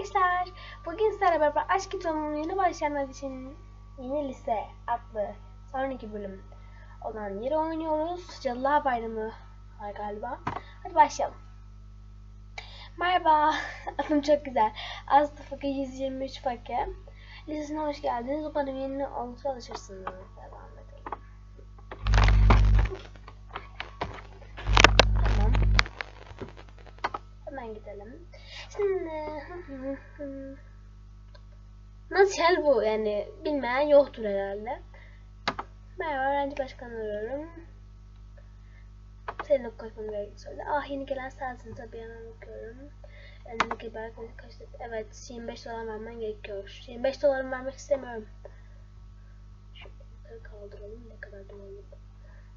arkadaşlar. Bugün sizlerle beraber Aşk Kitabı'nın yeni başlayanlar için Yeni Lise adlı sonraki bölüm olan yeri oynuyoruz. Cadılar Bayramı var galiba. Hadi başlayalım. Merhaba. Adım çok güzel. Aslı Fakir 123 Fakir. Lisesine hoş geldiniz. Umarım yeni olmuş alışırsınız. Devam Hemen gidelim. Şimdi nasıl bu yani bilmeyen yoktur herhalde. Merhaba öğrenci başkanı arıyorum. Senin koymanı gerekli söyle. Ah yeni gelen sensin tabii hemen bakıyorum. Elindeki belki kaç Evet 25 dolar vermen gerekiyor. 25 dolar vermek istemiyorum. Şunu kaldıralım ne kadar dolarlık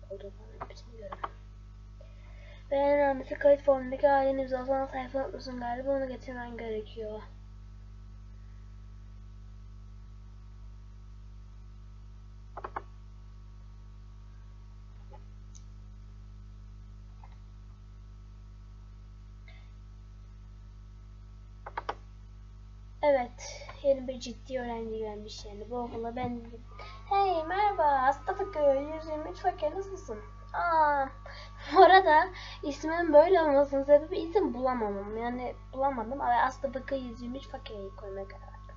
olduğu falan hepsini görelim. Ve en kayıt formundaki ailen imzalanan sayfa unutmuşsun galiba onu getirmen gerekiyor. Evet, yeni bir ciddi öğrenci gelmiş yani bu okula ben... Hey merhaba, hasta Fakir, 123 Fakir nasılsın? Aa, bu arada ismimin böyle olmasının sebebi isim bulamamam. Yani bulamadım ama aslında bakı 123 Fakir'i koymaya karar verdim.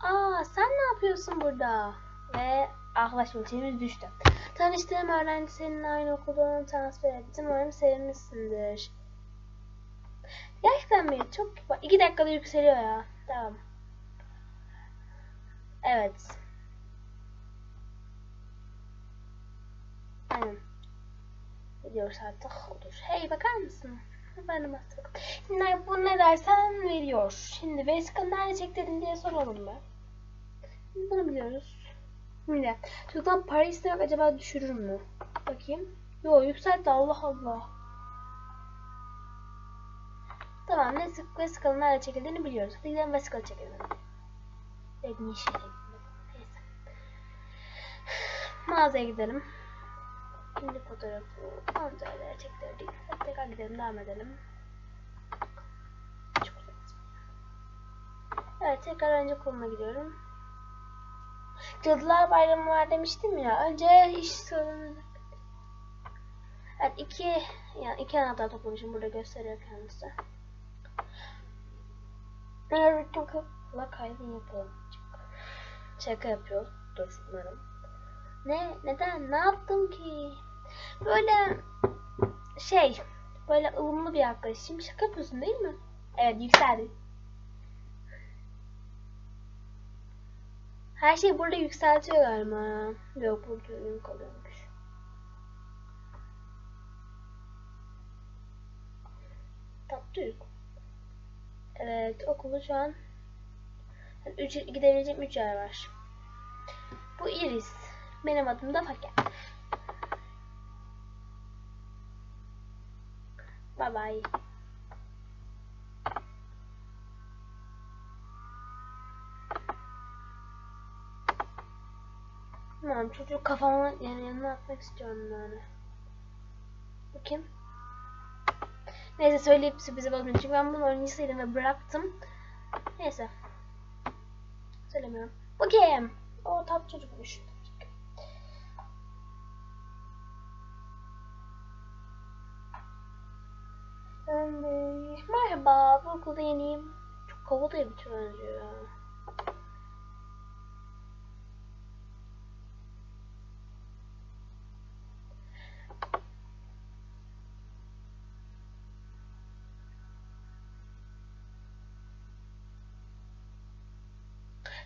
Aa, sen ne yapıyorsun burada? Ve içimiz düştü. Tanıştığım öğrenci senin aynı okuldan transfer ettim. Umarım sevmişsindir. Gerçekten mi? Çok bak iki dakikada yükseliyor ya. Tamam. Evet. Aynen. Veriyoruz artık olur. Hey bakar mısın? Efendim artık. Ne, bu ne dersen veriyor. Şimdi vesika nerede çektirdin diye soralım mı? Bunu biliyoruz. Şimdi çocuktan para istemek acaba düşürür mü? Bakayım. Yo yükseltti Allah Allah. Tamam ne vesikanın nerede çekildiğini biliyoruz. Hadi gidelim vesikalı çekelim. Dediğin işe Neyse. Mağazaya gidelim. Şimdi fotoğrafı kontrollere çektirdik. Hadi tekrar gidelim devam edelim. Evet tekrar önce koluna gidiyorum. Cadılar Bayramı var demiştim ya. Önce hiç sorun Evet iki yani iki anahtar toplamışım burada gösteriyor kendisi. Eğer la kaydın yapalım. Şaka yapıyor. Dur umarım. Ne? Neden? Ne yaptım ki? Böyle şey böyle ılımlı bir arkadaşım. Şaka yapıyorsun değil mi? Evet yükseldi. Her şey burada yükseltiyor galiba. Yok burada ölüm kalıyormuş. Tatlı Evet okulu şu an üç, gidebileceğim 3 yer var. Bu Iris. Benim adım da Fakir. Bye bye. Tamam çocuk kafama yani yanına atmak istiyorum yani. Bakayım. Neyse söyleyip sürprizi bozmayayım. Çünkü ben bunu oyuncusuydım ve bıraktım. Neyse. Söylemiyorum. Bakayım. O tat çocukmuş. Merhaba. Bu okulda yeniyim. Çok kovalıyor bütün benziyor ya.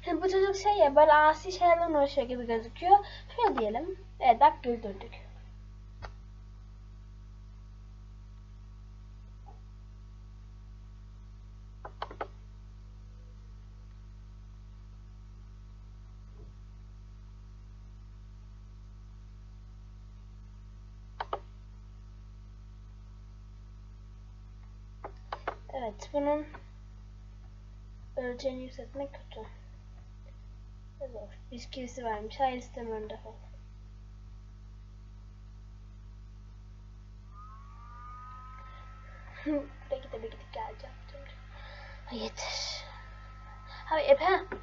Şimdi bu çocuk şey ya böyle asi şeylerle uğraşıyor gibi gözüküyor. Şöyle diyelim. Evet bak güldürdük. Evet bunun öleceğini yükseltmek kötü. Zor. İçkisi vermiş. Hayır istemiyorum defol. De bir gidip geleceğim. Yeter. Abi Epe.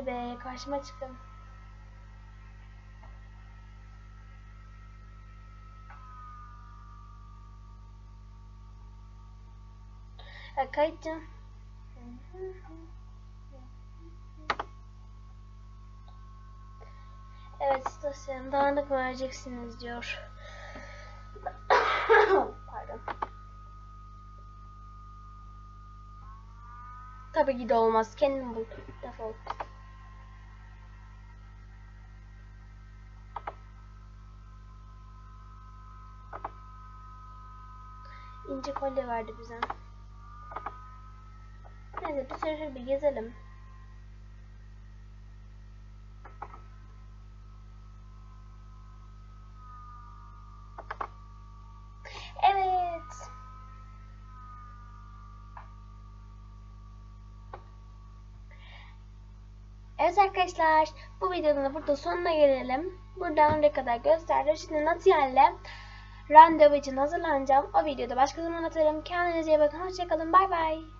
Hadi be karşıma çıkın. Ya kayıtcım. Evet dosyanın dağınık vereceksiniz diyor. Pardon. Tabii ki de olmaz. Kendin bul. Defol. İnce kolye verdi bize. Neyse bir sürü bir gezelim. Evet. Evet arkadaşlar bu videonun da burada sonuna gelelim. Buradan oraya kadar gösterdim. Şimdi Natiel'le randevu için hazırlanacağım. O videoda başka zaman atarım. Kendinize iyi bakın. Hoşçakalın. Bay bay.